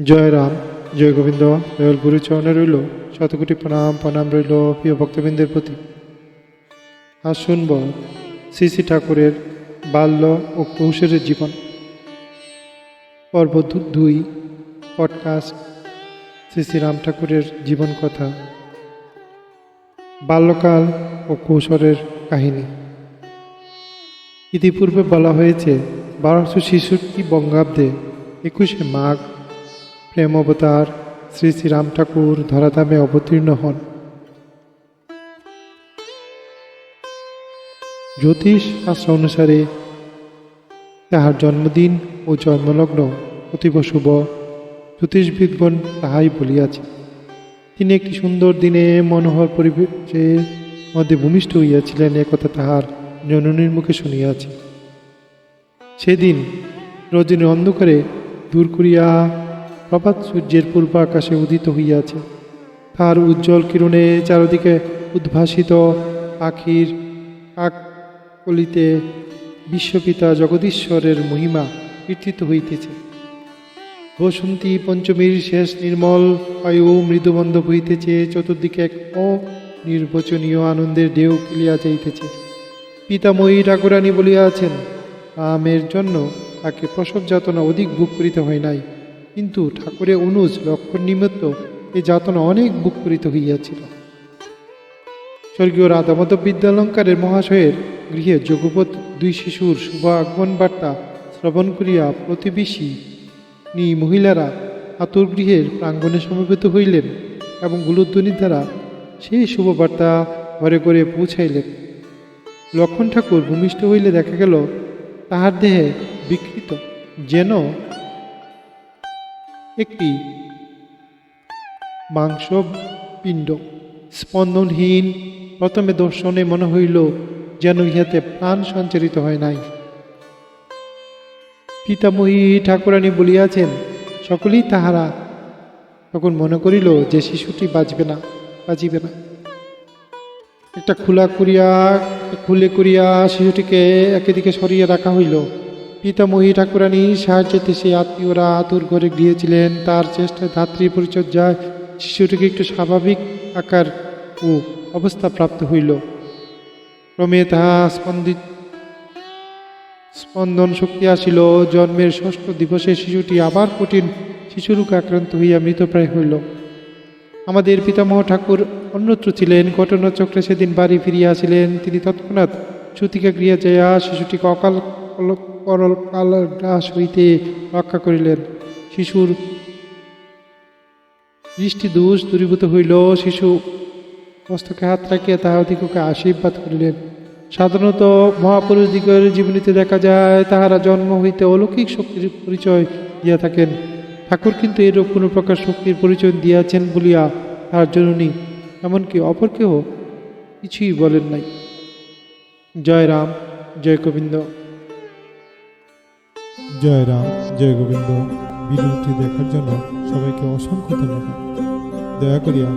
জয় রাম, জয় গোবিন্দ। দয়াল গুরু রইল, শতকোটি প্রণাম প্রণাম রইল প্রিয় ভক্তবৃন্দের প্রতি। আর শুনব শ্রী শ্রী ঠাকুরের বাল্য ও কৈশোরের জীবন। পর্ব দুই পডকাস্ট শ্রী শ্রী রাম ঠাকুরের জীবন কথা। বাল্যকাল ও কৈশোরের কাহিনী। ইতিপূর্বে বলা হয়েছে, বারোশো ছেষট্টি বঙ্গাব্দে একুশে মাঘ প্রেম অবতার শ্রী শ্রীরাম ঠাকুর ধরাধামে অবতীর্ণ হন। জ্যোতিষ শাস্ত্র অনুসারে তাহার জন্মদিন ও জন্মলগ্ন অতীব শুভ। জ্যোতিষবিদগণ তাহাই বলিয়াছে তিনি একটি সুন্দর দিনে মনোহর পরিবেশের মধ্যে ভূমিষ্ঠ হইয়াছিলেন একথা তাহার জননীর মুখে শুনিয়াছে। সেদিন রজনী অন্ধকারে দূর করিয়া প্রভাত সূর্যের পূর্ব আকাশে উদিত হইয়াছে। তার উজ্জ্বল কিরণে চারদিকে উদ্ভাসিত পাখির আকলিতে বিশ্বপিতা জগদীশ্বরের মহিমা কীর্তিত হইতেছে। বসন্তী পঞ্চমীর শেষ নির্মল বায়ু মৃদুবন্ধ হইতেছে চতুর্দিকে এক অনির্বচনীয় আনন্দের ঢেউ খেলিয়া যাইতেছে। পিতাময়ী ঠাকুরানী বলিয়াছেন, রামের জন্য তাকে প্রসব যাতনা অধিক ভোগ করিতে হয় নাই। কিন্তু ঠাকুরের অনুজ লক্ষণ নিমিত্ত এই যাতনা অনেক করিতে হইয়াছিল। স্বর্গীয় রাধামত বিদ্যালঙ্কারের মহাশয়ের গৃহে যোগপথ দুই শিশুর শুভ আগমন বার্তা শ্রবণ করিয়া প্রতিবেশী নি মহিলারা আতুর গৃহের প্রাঙ্গণে সমবেত হইলেন এবং গুলুধ্বনি দ্বারা সেই শুভবার্তা ঘরে ঘরে পৌঁছাইলেন। লক্ষণ ঠাকুর ভূমিষ্ঠ হইলে দেখা গেল, তাহার দেহে বিকৃত যেন একটি মাংস পিণ্ড স্পন্দনহীন, প্রথমে দর্শনে মনে হইল যেন ইহাতে প্রাণ সঞ্চারিত হয় নাই। পিতামহী ঠাকুরানী বলিয়াছেন, সকলেই তাহারা। তখন মনে করিল যে শিশুটি বাঁচবে না, বাঁচিবে না। একটা খোলা করিয়া, খুলে করিয়া শিশুটিকে একেদিকে সরিয়ে রাখা হইল। পিতামহী ঠাকুরানী সাহায্যেতে সেই আত্মীয়রা আতুর ঘরে গিয়েছিলেন। তার চেষ্টায় ধাত্রী পরিচর্যায় শিশুটিকে একটু স্বাভাবিক আকার ও অবস্থা প্রাপ্ত হইল। ক্রমে তাহা স্পন্দিত, স্পন্দন শক্তি আসিল। জন্মের ষষ্ঠ দিবসে শিশুটি আবার কঠিন শিশুরোগে আক্রান্ত হইয়া মৃতপ্রায় হইল। আমাদের পিতামহ ঠাকুর অন্যত্র ছিলেন। ঘটনাচক্রে সেদিন বাড়ি ফিরিয়া আসিলেন। তিনি তৎক্ষণাৎ সুতিকা গৃহে যাইয়া শিশুটিকে অকাল কল- করল কাল গ্রাস হইতে রক্ষা করিলেন। শিশুর দৃষ্টি দোষ দূরীভূত হইল। শিশু মস্তকে হাত রাখিয়া তাহাদিগকে আশীর্বাদ করিলেন। সাধারণত মহাপুরুষ দিগের জীবনীতে দেখা যায়, তাহারা জন্ম হইতে অলৌকিক শক্তির পরিচয় দিয়া থাকেন। ঠাকুর কিন্তু এরূপ কোনো প্রকার শক্তির পরিচয় দিয়াছেন বলিয়া তাহার জননী, এমনকি অপর কেহ কিছুই বলেন নাই। জয় রাম, জয় গোবিন্দ। জয় রাম জয় গোবিন্দ। ভিডিওটি দেখার জন্য সবাইকে অসংখ্য ধন্যবাদ। দয়া করিয়া